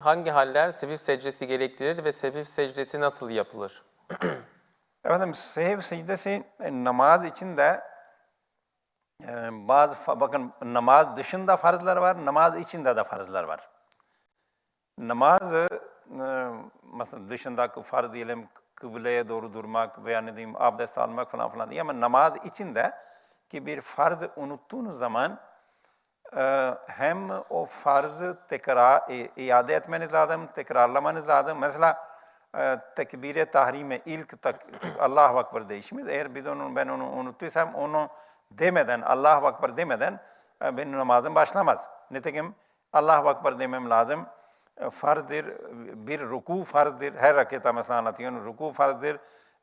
Hangi haller sefif secdesi gerektirir ve sefif secdesi nasıl yapılır? Efendim sehiv secdesi e, namaz için de e, bazı bakın namaz dışında farzlar var, namaz içinde de farzlar var. Namazı e, mesela dışındaki farz diyelim kıbleye doğru durmak veya ne diyeyim abdest almak falan falan diye ama namaz içinde ki bir farzı unuttuğunuz zaman hem o farzı tekrar i- iade etmeniz lazım, tekrarlamanız lazım. Mesela e, tekbire tahrime ilk tak, Allahu Ekber değişimiz. Eğer biz onu ben onu unuttuysam onu demeden Allahu Ekber demeden e, benim namazım başlamaz. Nitekim Allahu Ekber demem lazım. E, Farzdır, bir ruku farzdır. Her rakatta mesela anlatıyorum. Ruku farzdır,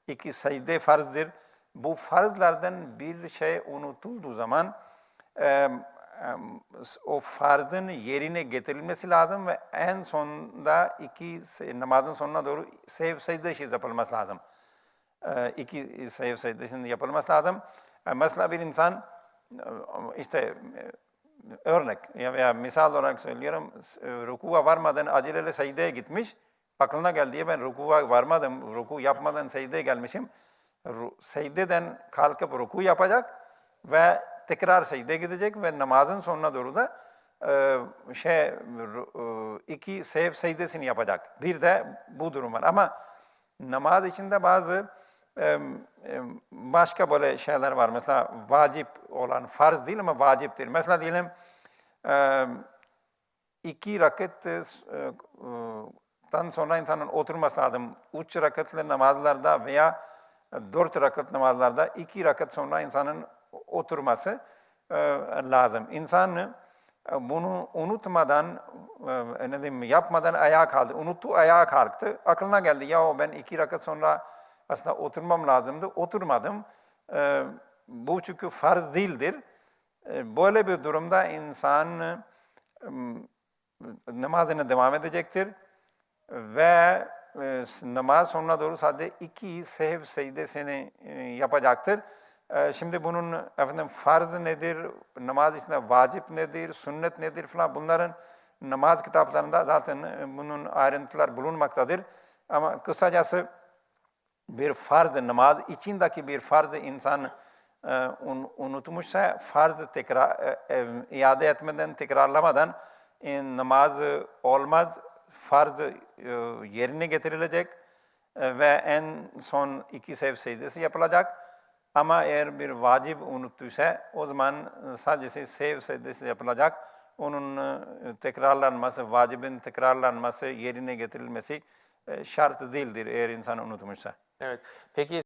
iki secde farzdır. Bu farzlardan bir şey unutulduğu zaman e, e, o farzın yerine getirilmesi lazım ve en sonunda iki namazın sonuna doğru sev secde işi yapılması lazım. İki sev secdesinin yapılması lazım. E, Mesela bir insan e, işte e, örnek ya misal olarak söylüyorum rukuğa varmadan aceleyle secdeye gitmiş. Aklına geldi ben rukuğa varmadım, ruku yapmadan secdeye gelmişim. Secdeden kalkıp ruku yapacak ve tekrar secdeye gidecek ve namazın sonuna doğru da e, şey e, iki sev secdesini yapacak. Bir de bu durum var ama namaz içinde bazı e, e, başka böyle şeyler var. Mesela vacip olan farz değil ama vaciptir. Mesela diyelim e, iki rakat tan sonra insanın oturması lazım. Üç rakatlı namazlarda veya dört rakat namazlarda iki rakat sonra insanın oturması e, lazım. İnsan e, bunu unutmadan, e, ne diyeyim, yapmadan ayağa kaldı. Unuttu, ayağa kalktı. Aklına geldi, ya ben iki rakat sonra aslında oturmam lazımdı. Oturmadım. Bu çünkü farz değildir. Böyle bir durumda insan namazına devam edecektir ve namaz sonuna doğru sadece iki sehev secdesini yapacaktır. E, şimdi bunun efendim farz nedir, namaz içinde vacip nedir, sünnet nedir falan bunların namaz kitaplarında zaten e, bunun ayrıntılar bulunmaktadır. Ama kısacası bir farz, namaz içindeki bir farzı insan e, un- unutmuşsa farzı tekrar e, iade etmeden, tekrarlamadan namaz olmaz. Farz yerine getirilecek ve en son iki sev secdesi yapılacak. Ama eğer bir vacip unuttuysa o zaman e, sadece sev secdesi yapılacak. Onun e, tekrarlanması, vacibin tekrarlanması, yerine getirilmesi e, şart değildir eğer insan unutmuşsa. Evet. Peki